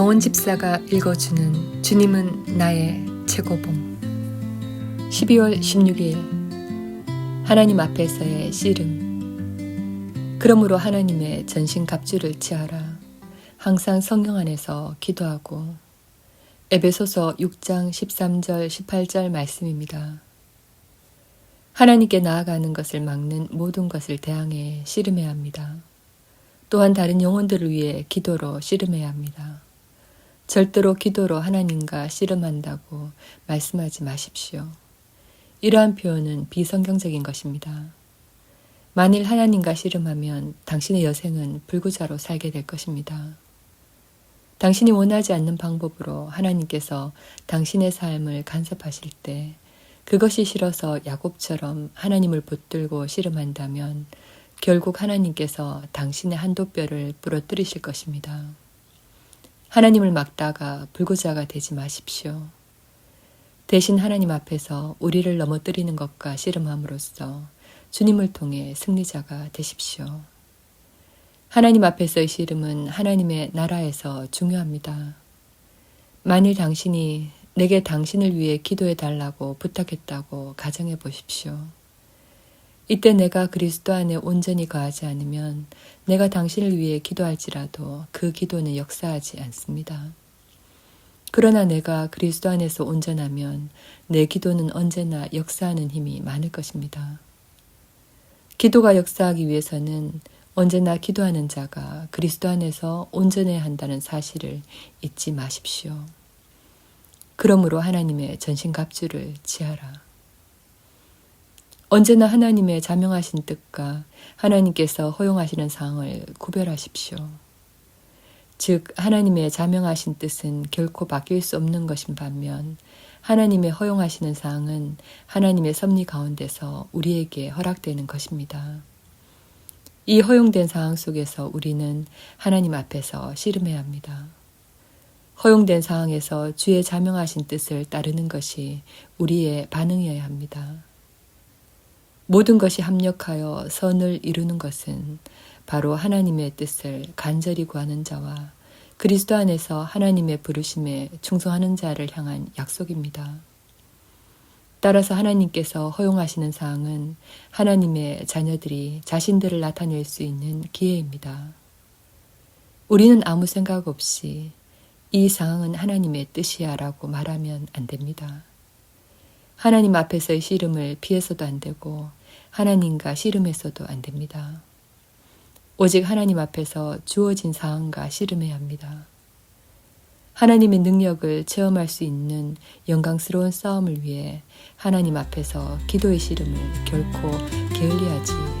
정원 집사가 읽어주는 주님은 나의 최고봉 12월 16일 하나님 앞에서의 씨름 그러므로 하나님의 전신 갑주를 취하라 항상 성령 안에서 기도하고 에베소서 6장 13절 18절 말씀입니다. 하나님께 나아가는 것을 막는 모든 것을 대항해 씨름해야 합니다. 또한 다른 영혼들을 위해 기도로 씨름해야 합니다. 절대로 기도로 하나님과 씨름한다고 말씀하지 마십시오. 이러한 표현은 비성경적인 것입니다. 만일 하나님과 씨름하면 당신의 여생은 불구자로 살게 될 것입니다. 당신이 원하지 않는 방법으로 하나님께서 당신의 삶을 간섭하실 때 그것이 싫어서 야곱처럼 하나님을 붙들고 씨름한다면 결국 하나님께서 당신의 한도뼈를 부러뜨리실 것입니다. 하나님을 막다가 불구자가 되지 마십시오. 대신 하나님 앞에서 우리를 넘어뜨리는 것과 씨름함으로써 주님을 통해 승리자가 되십시오. 하나님 앞에서의 씨름은 하나님의 나라에서 중요합니다. 만일 당신이 내게 당신을 위해 기도해 달라고 부탁했다고 가정해 보십시오. 이때 내가 그리스도 안에 온전히 거하지 않으면 내가 당신을 위해 기도할지라도 그 기도는 역사하지 않습니다. 그러나 내가 그리스도 안에서 온전하면 내 기도는 언제나 역사하는 힘이 많을 것입니다. 기도가 역사하기 위해서는 언제나 기도하는 자가 그리스도 안에서 온전해야 한다는 사실을 잊지 마십시오. 그러므로 하나님의 전신갑주를 지하라. 언제나 하나님의 자명하신 뜻과 하나님께서 허용하시는 사항을 구별하십시오. 즉, 하나님의 자명하신 뜻은 결코 바뀔 수 없는 것인 반면, 하나님의 허용하시는 사항은 하나님의 섭리 가운데서 우리에게 허락되는 것입니다. 이 허용된 상황 속에서 우리는 하나님 앞에서 씨름해야 합니다. 허용된 상황에서 주의 자명하신 뜻을 따르는 것이 우리의 반응이어야 합니다. 모든 것이 합력하여 선을 이루는 것은 바로 하나님의 뜻을 간절히 구하는 자와 그리스도 안에서 하나님의 부르심에 충성하는 자를 향한 약속입니다. 따라서 하나님께서 허용하시는 사항은 하나님의 자녀들이 자신들을 나타낼 수 있는 기회입니다. 우리는 아무 생각 없이 이 상황은 하나님의 뜻이야 라고 말하면 안 됩니다. 하나님 앞에서의 씨름을 피해서도 안 되고 하나님과 씨름해서도 안 됩니다. 오직 하나님 앞에서 주어진 상황과 씨름해야 합니다. 하나님의 능력을 체험할 수 있는 영광스러운 싸움을 위해 하나님 앞에서 기도의 씨름을 결코 게을리하지